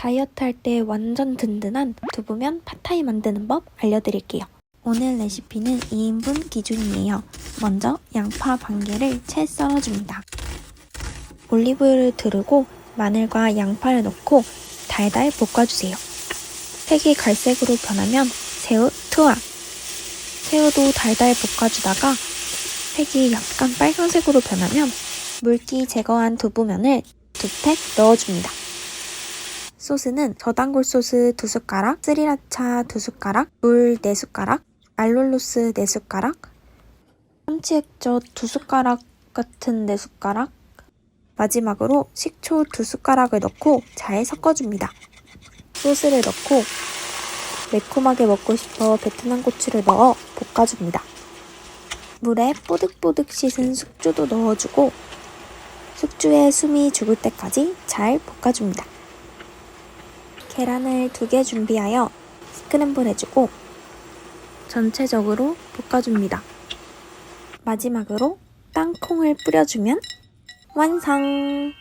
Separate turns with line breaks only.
다이어트 할 때 완전 든든한 두부면 팟타이 만드는 법 알려드릴게요. 오늘 레시피는 2인분 기준이에요. 먼저 양파 반 개를 채 썰어줍니다. 올리브유를 두르고 마늘과 양파를 넣고 달달 볶아주세요. 색이 갈색으로 변하면 새우 투하. 새우도 달달 볶아주다가 색이 약간 빨간색으로 변하면 물기 제거한 두부면을 두 팩 넣어줍니다. 소스는 저단골 소스 2숟가락, 스리라차 2숟가락, 물 4숟가락, 알룰로스 4숟가락, 참치액젓 2숟가락 같은 4숟가락, 마지막으로 식초 2숟가락을 넣고 잘 섞어줍니다. 소스를 넣고 매콤하게 먹고 싶어 베트남 고추를 넣어 볶아줍니다. 물에 뽀득뽀득 씻은 숙주도 넣어주고 숙주에 숨이 죽을 때까지 잘 볶아줍니다. 계란을 두 개 준비하여 스크램블 해주고 전체적으로 볶아줍니다. 마지막으로 땅콩을 뿌려주면 완성!